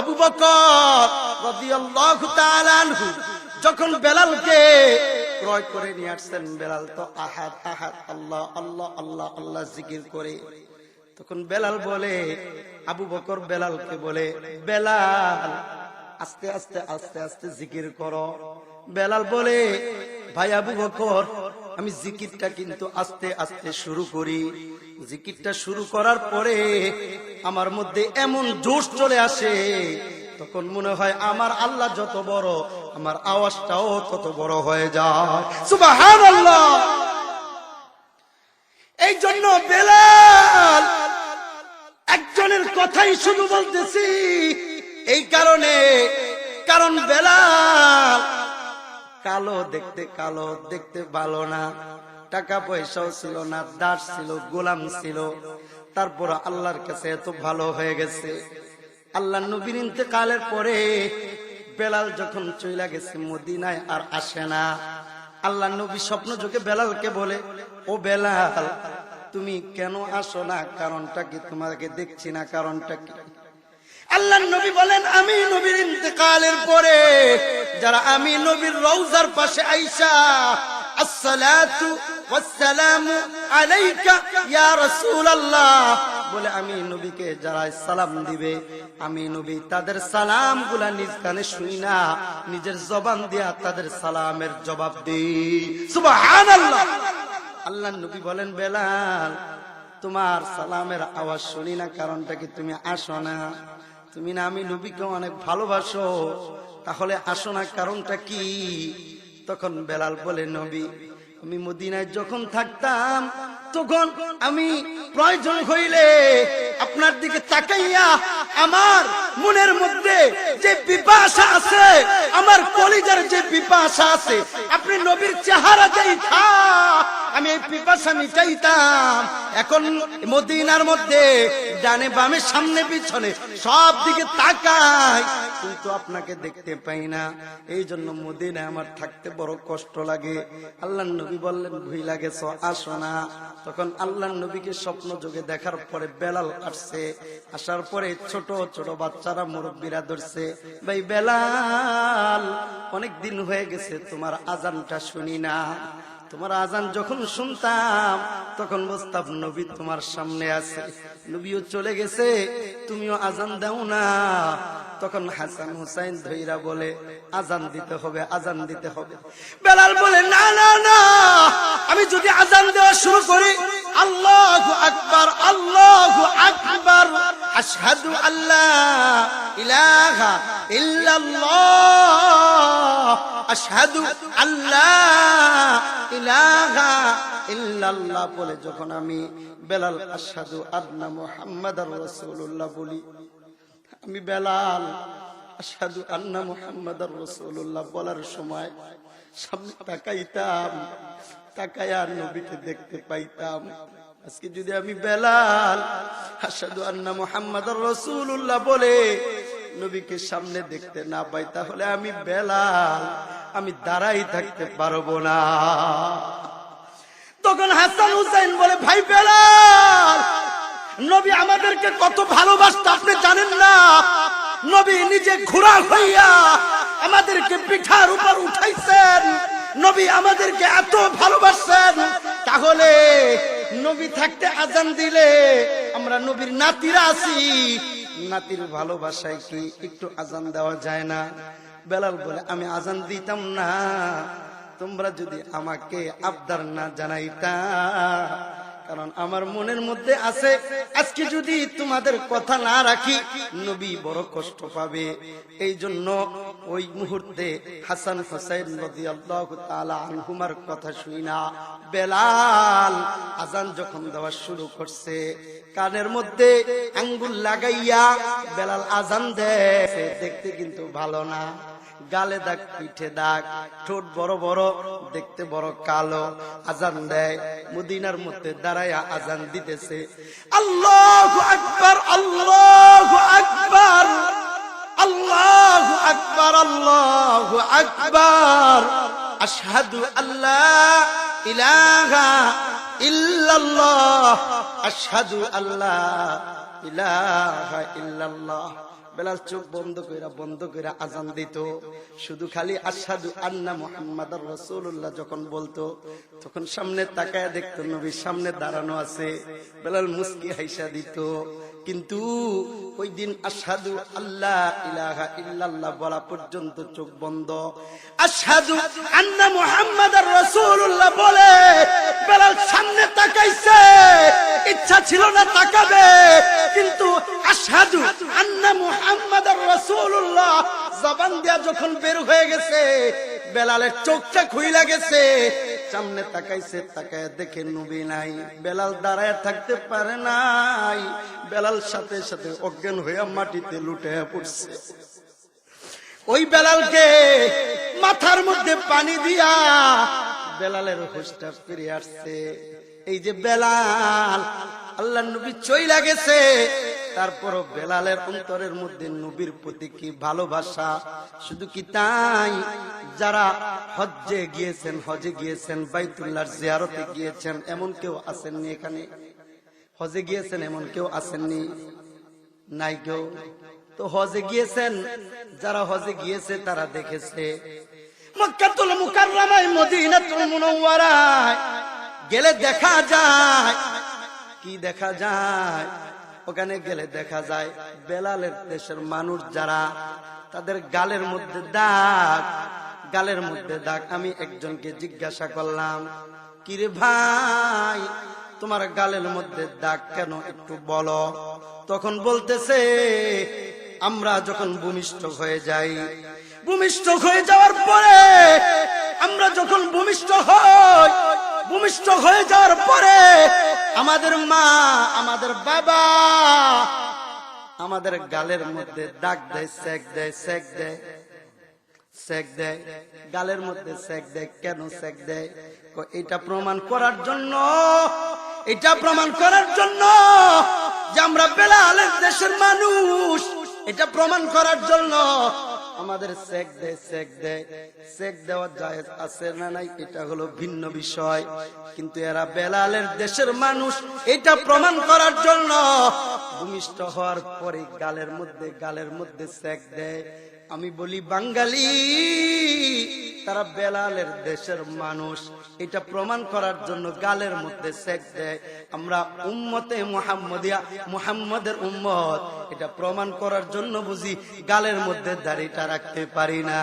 আবু বকর যখন বেলালকে ক্রয় করে নিয়ে আসছেন, বেলাল তো আহাদ আহাদ, আল্লাহ আল্লাহ আল্লাহ আল্লাহ জিকির করে। তখন বেলাল বলে, আবু বকর বেলালকে বলে, বেলাল, আস্তে আস্তে আস্তে আস্তে জিকির করো। বেলাল বলে, ভাই আবু বকর আমি জিকিরটা কিন্তু আস্তে আস্তে শুরু করি। জিকিরটা শুরু করার পরে আমার মধ্যে এমন জোশ চলে আসে, তখন মনে হয় আমার আল্লাহ যত বড়, আমার আওয়াজটাও তত বড় হয়ে যায়। এই জন্য বেলাল একজনের কথাই শুধু বলতেছি, এই কারণে, কারণ বেলাল কালো দেখতে কালো, দেখতে ভালো না। টাকা পয়সাও ছিল না, দাস ছিল, গোলাম ছিল। তারপর আল্লাহর কাছে এত ভালো হয়ে গেছে। আল্লাহ নবীর ইন্তেকালের পরে বেলাল যখন চইলা গেছে মদিনায় আর আসে না আল্লাহ নবী স্বপ্ন যোগে বেলালকে বলে, ও বেলাল, তুমি কেন আসো না? কারণটা কি তোমাকে দেখছি না? কারণটা কি? আল্লাহ নবী বলেন, আমি নবীর ইন্তেকালের পরে যারা আমি নবীর রৌজার পাশে আইসা, আসসালাতু ওয়াসসালামু আলাইকা ইয়া রাসূলুল্লাহ। বলে আমি নবীকে যারা সালাম দিবে, আমি নবী তাদের সালামগুলা নিজ কানে শুনি না, নিজের জবান দিয়া তাদের সালামের জবাব দিই। সুবহানাল্লাহ! আল্লাহ নবী বলেন, বেলাল, তোমার সালামের আওয়াজ শুনি না, কারণটা কি তুমি আসো না? তুমি না, আমি নবীকে অনেক ভালোবাসো। তাহলে আসো না, কারণটা কি? তখন বেলাল বলে, নবী, আমি মদিনায় যখন থাকতাম, তখন আমি প্রয়োজন হইলে আপনার দিকে তাকাইয়া আমার মনের মধ্যে যে বিপাশা আছে, আমার কলিজার যে বিপাশা আছে, আপনি নবীর চেহারা যেই আমি এই পিপাসা মিটাইতাম। এখন মদিনার মধ্যে ডানে বামে, সামনে পিছনে সব দিকে তাকাই, কিন্তু আপনাকে দেখতে পাই না। এই জন্য মদিনা আমার থাকতে বড় কষ্ট লাগে। আল্লাহ নবী বললেন, ভুই লাগে আসো না। তখন আল্লাহ নবীকে স্বপ্ন যোগে দেখার পরে বেলাল আসছে। আসার পরে ছোট ছোট বাচ্চারা মুরব্বীরা ধরছে, ভাই বেলাল অনেক দিন হয়ে গেছে, তোমার আজানটা শুনি না। তোমার আজান যখন শুনতাম, তখন বুঝতাম নবী তোমার সামনে আছে। নবীও চলে গেছে, তুমিও আজান দাও না। তখন হাসান হুসাইন ধৈরা বলে, আজান দিতে হবে, আজান দিতে হবে। বেলাল বলে, না না না, আমি যদি আজান দেওয়া শুরু করি, আল্লাহ আকবার, আল্লাহ আশহাদু আল্লাহ ইলাহা ইল্লাল্লাহ। আশহাদু আল্লাহ ইলাহা ইল্লাল্লাহ বলে যখন আমি বেলাল আশহাদু আদনা মুহাম্মাদার রাসূলুল্লাহ বলি, আমি বেলাল আশহাদু আন্না মুহাম্মাদার রাসূলুল্লাহ বলার সময় সামনে তাকাইতাম, তাকায়া নবীকে দেখতে পাইতাম। আজকে যদি আমি বেলাল, আশহাদু আন্না মুহাম্মাদার রাসূলুল্লাহ বলে নবীকে সামনে দেখতে না পাই, তাহলে আমি বেলাল, আমি দাঁড়াই থাকতে পারব না। তখন হাসান হুসাইন বলে, ভাই বেলাল, নবী আমাদেরকে কত ভালোবাসত, আপনি জানেন না? নবী নিজে ঘোরা হইয়া আমাদেরকে পিঠার উপর উঠাইছেন। নবী আমাদেরকে এত ভালোবাসছেন। তাহলে নবী থাকতে আজান দিলে আমরা নবীর নাতিরা আছি। নাতির ভালোবাসায় কি একটু আজান দেওয়া যায় না? বেলাল বলে, আমি আজান দিতাম না। তোমরা যদি আমাকে আবদার না জানাইতা কারণ আমার মনের মধ্যে আছে, আজকে যদি তোমাদের কথা না রাখি, নবী বড় কষ্ট পাবে। এই জন্য ওই মুহূর্তে হাসান হোসাইন রাদিয়াল্লাহু তাআলা আনহুমার কথা শুই না। বেলাল আজান যখন দেওয়া শুরু করছে, কানের মধ্যে আঙ্গুল লাগাইয়া বেলাল আজান দেয় দেখতে কিন্তু ভালো না। গালে দাগ, পিঠে দাগ, ঠোঁট বড় বড়, দেখতে বড় কালো, আজান দেয়, মদিনার মধ্যে দাঁড়ায়া আজান দিতেছে। আল্লাহ আকবার আল্লাহ আকবার আল্লাহ আকবার আল্লাহ আকবার। আশহাদু আল্লাহ ইলাহা ইল্লাল্লাহ। আশহাদু আল্লাহ ইলাহা ইল্লাল্লাহ। বেলাল চোখ বন্ধ কইরা বন্ধ কইরা আজান দিত। শুধু খালি আসাদু আন্না মোহাম্মদ রসুল্লাহ যখন বলতো, তখন সামনে তাকায় দেখতো নবীর সামনে দাঁড়ানো আছে, বেলাল মুস্কি হাইসা দিত। কিন্তু ওই দিন আসাদু আল্লাহ ইলাহা ইল্লাল্লাহ বলা পর্যন্ত চোখ বন্ধ। আসাদু আন্না মোহাম্মদ রসুল্লাহ বলে, বেলাল ইচ্ছা ছিল না তাকাবে। কিন্তু আসাদু আন্না মোহাম্মদ রসুল্লাহ জবান দিয়া যখন বের হয়ে গেছে, বেলালের চোখটা খুইলা গেছে। সামনে তাকাইছে, তাকায় দেখে নবী নাই, বেলাল দাঁড়ায় থাকতে পারে নাই। বেলাল সাথে সাথে অজ্ঞান হইয়া মাটিতে লুটে পড়ছে। ওই বেলালকে মাথার মধ্যে পানি দিয়া বেলালের হুশটা ফিরে আসছে। এই যে বেলাল আল্লাহ নবী চইলা গেছে। তারপরও বেলালের অন্তরের মধ্যে নবীর প্রতি কি ভালোবাসা? শুধু কি তাই? যারা হজ্জে গিয়েছেন, হজে গিয়েছেন, বাইতুল্লাহর জিয়ারতে গিয়েছেন, এমন কেউ আসেননি এখানে? হজে গিয়েছেন, এমন কেউ আসেননি? নাই কেউ? তো হজে গিয়েছেন, যারা হজে গিয়েছে তারা দেখেছে। মক্কাতুল মুকাররমায়, মদিনাতুল মুনাওয়ারায় গেলে দেখা যায়। কি দেখা যায়? ওখানে গেলে দেখা যায় বেলালের দেশের মানুষ যারা, তাদের গালের মধ্যে দাগ, গালের মধ্যে দাগ। আমি একজনকে জিজ্ঞাসা করলাম, কিরে ভাই, তোমার গালের মধ্যে দাগ কেন একটু বলো? তখন বলতেছে, আমরা যখন ভূমিষ্ঠ হয়ে যাই, ভূমিষ্ঠ হয়ে যাওয়ার পরে আমরা যখন ভূমিষ্ঠ হই ভূমিষ্ঠ হয়ে যাওয়ার পরে আমাদের মা, আমাদের বাবা, আমাদের গালের মধ্যে দাগ দেয়, সেক দেয় সেক দেয় গালের মধ্যে সেক দেয়, কেন সেক দেয়? এটা প্রমাণ করার জন্য, এটা প্রমাণ করার জন্য যে আমরা বেলালের দেশের মানুষ। এটা প্রমাণ করার জন্য আমাদের সেক দেয় সেক দেয় সেক দেওয়া জায়েজ আছে না নাই, এটা হলো ভিন্ন বিষয়। কিন্তু এরা বেলালের দেশের মানুষ, এটা প্রমাণ করার জন্য ভূমিষ্ঠ হওয়ার পরে গালের মধ্যে গালের মধ্যে সেক দেয় আমি বলি বাঙালি তারা বেলালের দেশের মানুষ। এটা প্রমাণ করার জন্য গালের মধ্যে সেক দেয়। আমরা উম্মতে মুহাম্মদিয়া, মুহাম্মদের উম্মত। এটা প্রমাণ করার জন্য বুঝি গালের মধ্যে দাড়িটা রাখতে পারি না।